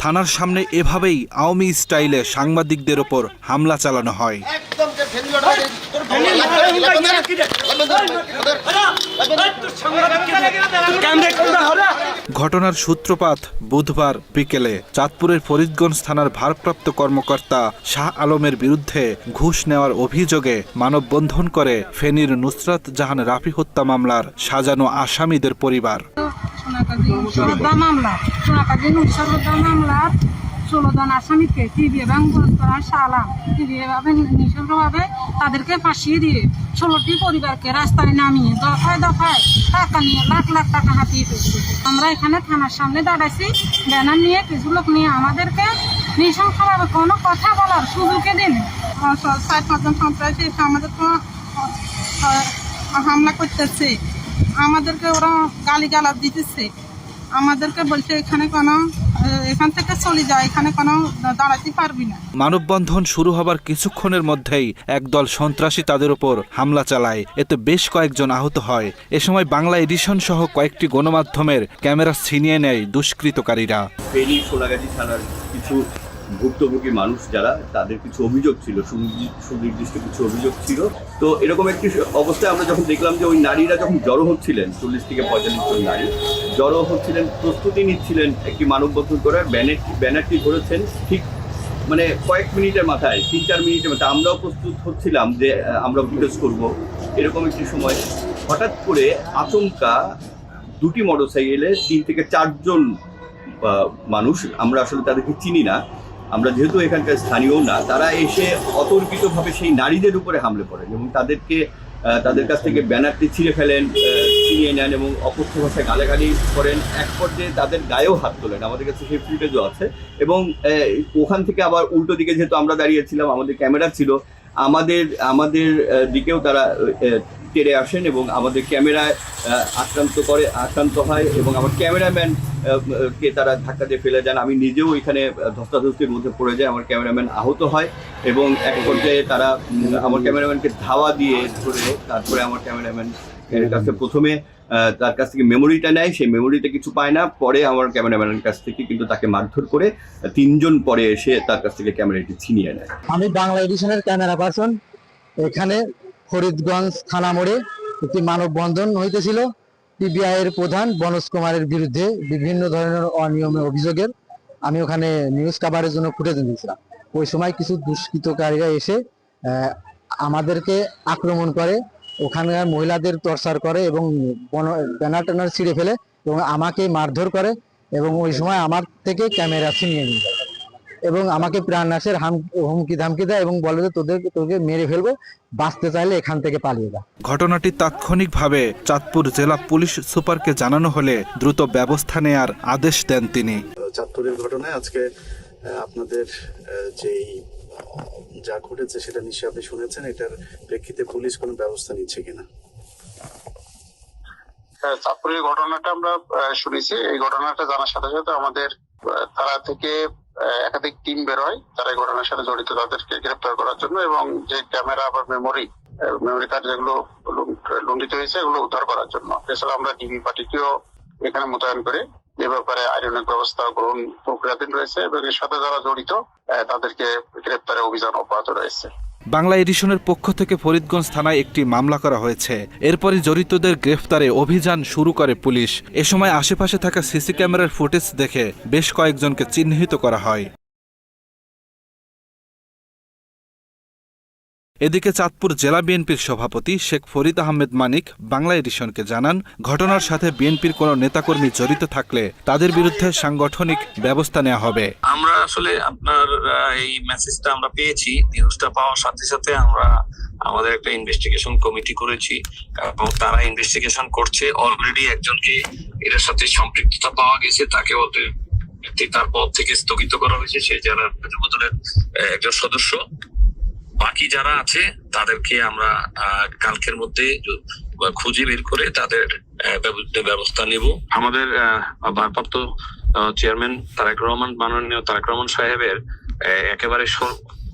থানার সামনে এভাবেই আওয়ামী স্টাইলে সাংবাদিকদের ওপর হামলা চালানো হয় একদম যে ভেন্যুটা ঘটনার সূত্রপাত বুধবার বিকেলে চাঁদপুরের ফরিদগঞ্জ থানার ভারপ্রাপ্ত কর্মকর্তা শাহ আলমের বিরুদ্ধে ঘুষ নেওয়ার অভিযোগে মানববন্ধন করে ফেনীর নুসরাত জাহান রাফি হত্যা মামলার সাজানো আসামিদের পরিবার সোনাকাজি শ্রদ্ধা মামলা। সোনাকাজি শ্রদ্ধা মামলার ষোলো জন আসামিকে টিভি এবং গুরুত্বরা সালাম। টিভি এভাবে নিঃশব্দভাবে তাদেরকে ফাঁসিয়ে দিয়ে ষোলোটি পরিবারকে রাস্তায় নামিয়ে দফায় দফায় টাকা নিয়ে লাখ লাখ টাকা হাতিয়ে ফেলছে আমরা এখানে থানার সামনে দাঁড়াইছি। ব্যানার নিয়ে কিছু লোক নিয়ে আমাদেরকে নৃশংসভাবে কোনো কথা বলার সুযোগই দিন ষাট পাঁচজন সন্ত্রাসী এসে আমাদেরকে আহ, হামলা করতেছে। আমাদেরকে ওরা গালি গালাজ দিতেছে। আমাদেরকে বলছে এখানে কোনো এখান থেকে চলে যায় এখানে কোনো দাঁড়াতে পারবি না। মানববন্ধন শুরু হবার কিছুক্ষণের মধ্যেই একদল সন্ত্রাসী তাদের উপর হামলা চালায়। এতে বেশ কয়েকজন আহত হয়। এ সময় বাংলা এডিশন সহ কয়েকটি গণমাধ্যমের ক্যামেরা ছিনিয়ে নেয় দুষ্কৃতকারীরা। ফেনী সোনাগাজী থানার কিছু ভুক্তভোগী মানুষ যারা, তাদের কিছু অভিযোগ ছিল, সুনির্দি- সুনির্দিষ্ট কিছু অভিযোগ ছিল। তো এরকম একটি অবস্থায় আমরা যখন দেখলাম যে ওই নারীরা যখন জড়ো হচ্ছিলেন, চল্লিশ থেকে পঁয়তাল্লিশ জন নারী, জড়ো হচ্ছিলেন, প্রস্তুতি নিচ্ছিলেন একটি মানববন্ধন করার, ব্যানার, ব্যানারটি ধরেছেন ঠিক মানে কয়েক মিনিটের মাথায়, তিন চার মিনিটের মাথায়, আমরাও প্রস্তুত হচ্ছিলাম যে আমরা বিরোধ করব। এরকম একটি সময় হঠাৎ করে আচমকা দুটি মোটরসাইকেলে তিন থেকে চারজন মানুষ, আমরা আসলে তাদেরকে চিনি না আমরা যেহেতু এখানকার স্থানীয় না, তারা এসে অতর্কিতভাবে সেই নারীদের উপরে হামলে পড়েন এবং তাদেরকে তাদের কাছ থেকে ব্যানারটি ছিঁড়ে ফেলেন ছিনিয়ে নেন এবং অপত্য ভাষায় গালাগালি করেন। এক পর্যায়ে তাদের গায়েও হাত তোলেন। আমাদের কাছে সেই ফুটেজও আছে এবং ওখান থেকে আবার উল্টো দিকে যেহেতু আমরা দাঁড়িয়েছিলাম, আমাদের ক্যামেরা ছিল, আমাদের আমাদের দিকেও তারা তেড়ে আসেন এবং আমাদের ক্যামেরায় আক্রান্ত করে, আক্রান্ত হয় এবং আমার ক্যামেরাম্যান কে তারা ধাক্কা দিয়ে ফেলে যান। আমি নিজেও এখানে ধস্তাধস্তির মধ্যে পড়ে যাই, আমার ক্যামেরাম্যান আহত হয় এবং এক পর্যায়ে তারা আমার ক্যামেরাম্যানকে ধাওয়া দিয়ে ধরে তারপরে আমার ক্যামেরাম্যান এর কাছে প্রথমে তার কাছ থেকে মেমোরিটা নেয়। সেই মেমোরিতে কিছু পায় না। পরে আমার ক্যামেরাম্যানের কাছ থেকে কিন্তু তাকে মারধর করে তিনজন পরে এসে তার কাছ থেকে ক্যামেরাটি ছিনিয়ে নেয়। আমি বাংলা এডিশনের ক্যামেরা পার্সন। এখানে ফরিদগঞ্জ থানা মোড়ে একটি মানববন্ধন হইতেছিল। পিবিআই এর প্রধান বনজ কুমারের বিরুদ্ধে বিভিন্ন ধরনের অনিয়মের অভিযোগের আমি ওখানে নিউজ কাভারের জন্য ফুটেজ দিয়েছিলাম। ওই সময় কিছু দুষ্কৃতকারীরা এসে আমাদেরকে আক্রমণ করে, ওখানকার মহিলাদের টর্চার করে এবং ব্যানার ট্যানার ছিঁড়ে ফেলে এবং আমাকে মারধর করে এবং ওই সময় আমার থেকে ক্যামেরা ছিনিয়ে নিয়ে এবং আমাকে প্রাণনাশের হাম হুমকি ধামকি দেয় এবং বলে যে তোদের তোকে মেরে ফেলব বাঁচতে চাইলে এখান থেকে পালিয়ে যা। ঘটনাটি তাৎক্ষণিকভাবে চাঁদপুর জেলা পুলিশ সুপারকে জানানো হলে দ্রুত ব্যবস্থা নেয়ার আদেশ দেন তিনি। চাঁদপুরের ঘটনায় আজকে আপনাদের যেই যা ঘটেছে সেটা নিশ্চয়ই আপনি শুনেছেন এটার প্রেক্ষিতে পুলিশ কোনো ব্যবস্থা নিচ্ছে কিনা? হ্যাঁ, চাঁদপুরের ঘটনাটা আমরা শুনেছি। এই ঘটনাটা জানার সাথে সাথে আমাদের তারা থেকে একাধিক টিম বেরোয়, তারা এই ঘটনার সাথে জড়িত, তাদেরকে গ্রেপ্তার করার জন্য এবং যে ক্যামেরা বা মেমোরি মেমোরি কার্ড যেগুলো লুণ্ঠ- লুণ্ঠিত হয়েছে, এগুলো উদ্ধার করার জন্য। এছাড়া আমরা ডিবি পার্টিকেও এখানে মোতায়েন করে। এ ব্যাপারে আইনের ব্যবস্থা গ্রহণ প্রক্রিয়াধীন রয়েছে এবং এর সাথে যারা জড়িত তাদেরকে গ্রেপ্তারের অভিযান অব্যাহত রয়েছে। বাংলা এডিশনের পক্ষ থেকে ফরিদগঞ্জ থানায় একটি মামলা করা হয়েছে। এরপরই জড়িতদের গ্রেফতারে অভিযান শুরু করে পুলিশ। এ সময় আশেপাশে থাকা সিসি ক্যামেরার ফুটেজ দেখে বেশ কয়েকজনকে চিহ্নিত করা হয়। এদিকে চাঁদপুর জেলা বিএনপির সভাপতি শেখ ফরিদ আহমেদ মানিক বাংলা এডিশনকে জানান, ঘটনার সাথে বিএনপির কোনো নেতাকর্মী জড়িত থাকলে তাদের বিরুদ্ধে সাংগঠনিক ব্যবস্থা নেওয়া হবে। আমরা আসলে আপনার এই মেসেজটা আমরা পেয়েছি নিউজটা পাওয়ার সাথে সাথে আমরা আমাদের একটা ইনভেস্টিগেশন কমিটি করেছি এবং তারা ইনভেস্টিগেশন করছে অলরেডি একজনকে এটার সাথে সম্পৃক্ততা পাওয়া গেছে, তাকে তার পদ থেকে স্থগিত করা হয়েছে, সে যারা যুবদলের একজন সদস্য। বাকি যারা আছে, তাদেরকে আমরা কালকের মধ্যে খুঁজে বের করে তাদের ব্যবস্থা নেব। আমাদের ভারপ্রাপ্ত চেয়ারম্যান তারেক রহমান, মাননীয় তারেক রহমান সাহেবের একেবারে স-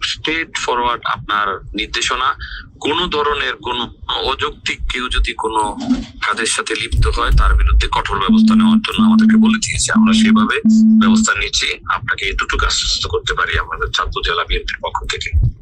স্ট্রেট ফরওয়ার্ড আপনার নির্দেশনা। কোন ধরনের কোন অযৌক্তিক কেউ যদি কোনো কাজের সাথে লিপ্ত হয়, তার বিরুদ্ধে কঠোর ব্যবস্থা নেওয়ার জন্য আমাদেরকে বলে দিয়েছে। আমরা সেভাবে ব্যবস্থা নিচ্ছি। আপনাকে এটুকু আশ্বস্ত করতে পারি আমাদের ছাত্র জেলা বিএনপির পক্ষ থেকে।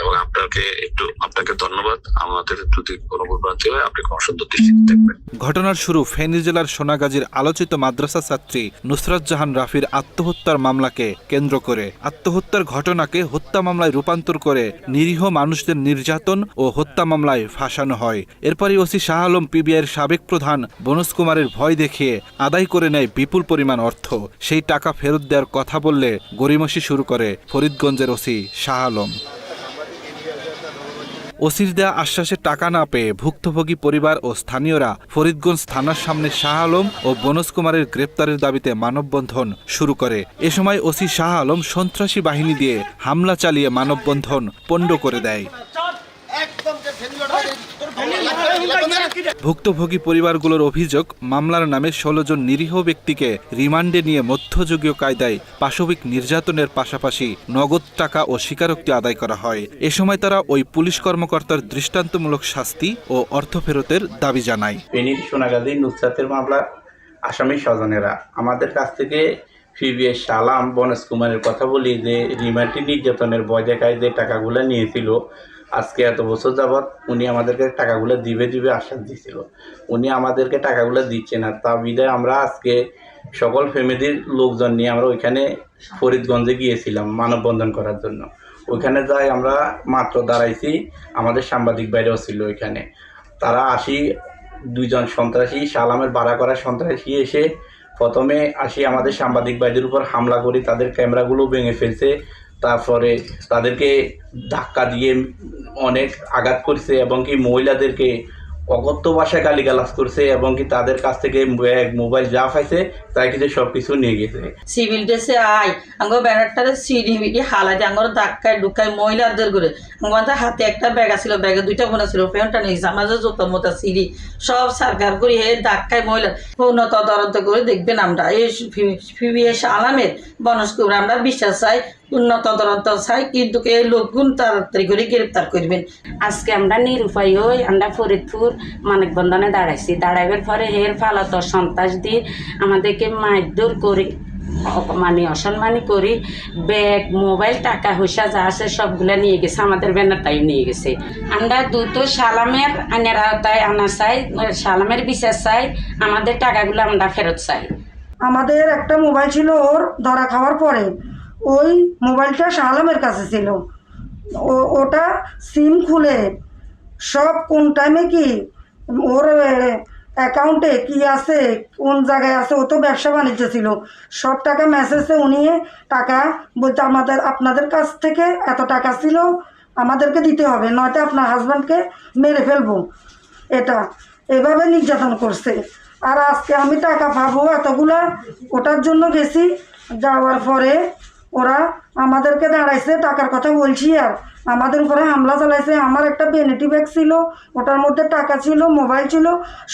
এবং আপনাকে একটু, আপনাকে ধন্যবাদ। আমাদের যদি কোনো ভুলভ্রান্তি হয় আপনি কোনো সুন্দর দৃষ্টিতে দেখবেন। ঘটনার শুরু ফেনী জেলার সোনাগাজীর আলোচিত মাদ্রাসা ছাত্রী নুসরাত জাহান রাফির আত্মহত্যার মামলাকে কেন্দ্র করে। আত্মহত্যার ঘটনাকে হত্যা মামলায় রূপান্তর করে নিরীহ মানুষদের নির্যাতন ও হত্যা মামলায় ফাঁসানো হয়। এরপরই ওসি শাহ আলম পিবিআইয়ের সাবেক প্রধান বনজ কুমারের ভয় দেখিয়ে আদায় করে নেয় বিপুল পরিমাণ অর্থ। সেই টাকা ফেরত দেওয়ার কথা বললে গড়িমসি শুরু করে ফরিদগঞ্জের ওসি শাহ আলম। ওসির দেয়া আশ্বাসে টাকা না পেয়ে ভুক্তভোগী পরিবার ও স্থানীয়রা ফরিদগঞ্জ থানার সামনে শাহ আলম ও বনোজ কুমারের গ্রেপ্তারের দাবিতে মানববন্ধন শুরু করে। এ সময় ওসি শাহ আলম সন্ত্রাসী বাহিনী দিয়ে হামলা চালিয়ে মানববন্ধন পণ্ড করে দেয়। ভুক্তভোগী পরিবারগুলোর অভিযোগ, মামলার নামে ষোলো জন নিরীহ ব্যক্তিকে রিমান্ডে নিয়ে মধ্যযুগীয় কায়দায় পাশবিক নির্যাতনের পাশাপাশি নগদ টাকা ও স্বীকারোক্তি আদায় করা হয়। এ সময় তারা ওই পুলিশ কর্মকর্তার দৃষ্টান্তমূলক শাস্তি ও অর্থ ফেরতের দাবি জানায়। ফেনীর সোনাগাজী নুসরাতের মামলা, আসামি স্বজনেরা। আমাদের কাছ থেকে ফিবিএস সালাম বনজ কুমারের কথা বলি যে রিমান্ডে নির্যাতনের দেখায় যে টাকাগুলো নিয়েছিল। আজকে এত বছর যাবৎ উনি আমাদেরকে টাকাগুলো দিবে দিবে আশ্বাস দিয়েছিল উনি আমাদেরকে টাকাগুলো দিচ্ছে না তা বিদায় আমরা আজকে সকল ফ্যামিলির লোকজন নিয়ে আমরা ওইখানে ফরিদগঞ্জে গিয়েছিলাম মানববন্ধন করার জন্য। ওইখানে যাই আমরা মাত্র দাঁড়াইছি, আমাদের সাংবাদিক বাইরেও ছিল ওইখানে। তারা আসি, দুইজন সন্ত্রাসী, সালামের বাড়া করা সন্ত্রাসী এসে প্রথমে আসি আমাদের সাংবাদিক ভাইদের উপর হামলা করে, তাদের ক্যামেরাগুলো ভেঙে ফেলছে। তারপরে তাদেরকে ধাক্কা দিয়ে অনেক আঘাত করছে এবং কি মহিলাদেরকে অগত্য ভাষায় গালিগালাজ করছে এবং কি তাদের কাছ থেকে ব্যাগ মোবাইল যা পাইছে তাই কিছু সব কিছু নিয়ে গেছে। সিভিল ড্রেসে আই আঙ্গ ব্যানারটারে সিডি বিডি হালা দিয়ে আঙ্গর ধাক্কায় ঢুকায় মহিলাদের করে আমাদের হাতে একটা ব্যাগ আছিল, ব্যাগে দুইটা বোন ছিল পেনটা নিয়েছে আমাদের জোত মতো সিডি, সব সারকার করি হে ধাক্কায় মহিলা। উন্নত তদন্ত করে দেখবেন আমরা, এই ফিবিএস আলামের বনস কুমার, আমরা বিশ্বাস চাই উন্নত তদন্ত চাই কিন্তু এই লোকগুন তাড়াতাড়ি করে গ্রেপ্তার করবেন। আজকে আমরা নিরুপায় হই আমরা ফরিদপুর মানিকবন্ধনে দাঁড়াইছি। দাঁড়াইবার পরে হের ফালত সন্ত্রাস দিয়ে আমাদেরকে মারধর করে অপমানি অসম্মানি করি ব্যাগ মোবাইল টাকা পয়সা যা আছে সবগুলা নিয়ে গেছে আমাদের ব্যানারটাই নিয়ে গেছে। আমরা দ্রুত সালামের আনার আওতায় আনা চাই সালামের বিচার চাই আমাদের টাকাগুলো আমরা ফেরত চাই। আমাদের একটা মোবাইল ছিল ওর ধরা খাওয়ার পরে। ওই মোবাইলটা শাহালামের কাছে ছিল। ও, ওটা সিম খুলে সব কোন টাইমে কি ওর অ্যাকাউন্টে কি আছে, কোন জায়গায় আছে, ও তো ব্যবসা বাণিজ্য ছিল। সব টাকা মেসেজে উনি টাকা বলতে আমাদের, আপনাদের কাছ থেকে এত টাকা ছিল, আমাদেরকে দিতে হবে, নয়তো আপনার হাজব্যান্ডকে মেরে ফেলব। এটা এভাবে নির্যাতন করছে। আর আজকে আমি টাকা পাবো এতগুলা, ওটার জন্য গেছি, যাওয়ার পরে ওরা আমাদেরকে দাঁড়াইছে টাকার কথা বলছি আর। আমাদের উপরে হামলা চালাইছে। আমার একটা বেনেটি ব্যাগ ছিল ওটার মধ্যে টাকা ছিল মোবাইল ছিল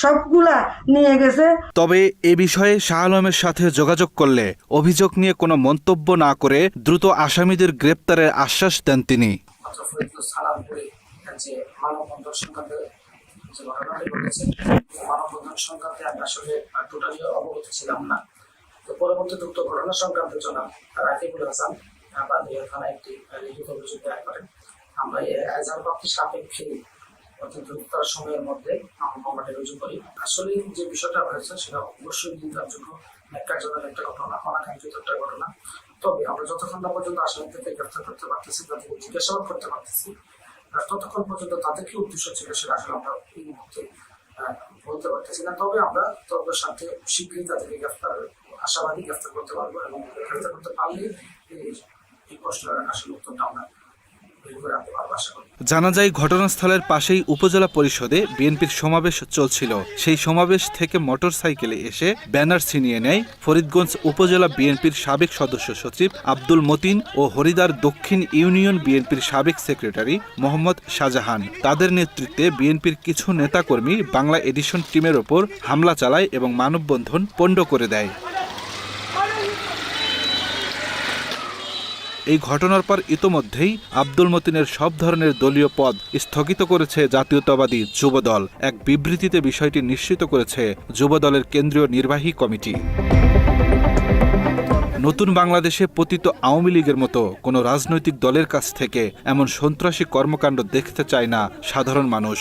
সবগুলা নিয়ে গেছে। তবে এ বিষয়ে শাহ আলমের সাথে যোগাযোগ করলে অভিযোগ নিয়ে কোনো মন্তব্য না করে দ্রুত আসামিদের গ্রেপ্তারের আশ্বাস দেন তিনি। মানববন্ধন সংক্রান্ত আসলে টোটালি অবগত ছিলাম না। তো পরবর্তী উক্ত ঘটনা সংক্রান্ত জনাব রাকিবুল হাসান বাদিয়া থানায় একটি লিখিত অভিযোগ দায়ের করেন। আমরা এই আজহার প্রাপ্তির সাপেক্ষে অতি দ্রুততার সময়ের মধ্যে আমরা মামলাটি রুজু করি। আসলে যে বিষয়টা হয়েছে সেটা অবশ্যই নিন্দাযোগ্য ন্যাক্কারজনক একটা ঘটনা, অনাকাঙ্ক্ষিত একটা ঘটনা। তবে আমরা যতক্ষণ না পর্যন্ত আসামি থেকে গ্রেফতার করতে পারতেছি, তাদেরকে জিজ্ঞাসাবাদ করতে পারতেছি, আর ততক্ষণ পর্যন্ত তাদের কি উদ্দেশ্য ছিল সেটা আসলে আমরা এই মুহূর্তে বলতে পারতেছি না। তবে আমরা তদন্তের সাথে শীঘ্রই তাদেরকে গ্রেফতার আশাবাদী, গ্রেফতার করতে পারব এবং গ্রেফতার করতে পারলে এই প্রশ্নের আসলে উত্তরটা আমরা জানা যায়, ঘটনাস্থলের পাশেই উপজেলা পরিষদে বিএনপির সমাবেশ চলছিল। সেই সমাবেশ থেকে মোটরসাইকেলে এসে ব্যানার ছিনিয়ে নেয় ফরিদগঞ্জ উপজেলা বিএনপির সাবেক সদস্য সচিব আব্দুল মতিন ও হরিদার দক্ষিণ ইউনিয়ন বিএনপির সাবেক সেক্রেটারি মোহাম্মদ শাহজাহান। তাদের নেতৃত্বে বিএনপির কিছু নেতাকর্মী বাংলা এডিশন টিমের ওপর হামলা চালায় এবং মানববন্ধন পণ্ড করে দেয়। এই ঘটনার পর ইতোমধ্যেই আব্দুল মতিনের সব ধরনের দলীয় পদ স্থগিত করেছে জাতীয়তাবাদী যুবদল। এক বিবৃতিতে বিষয়টি নিশ্চিত করেছে যুবদলের কেন্দ্রীয় নির্বাহী কমিটি। নতুন বাংলাদেশে পতিত আওয়ামী লীগের মতো কোনো রাজনৈতিক দলের কাছ থেকে এমন সন্ত্রাসী কর্মকাণ্ড দেখতে চায় না সাধারণ মানুষ।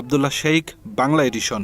আবদুল্লাহ শেখ বাংলা এডিশন।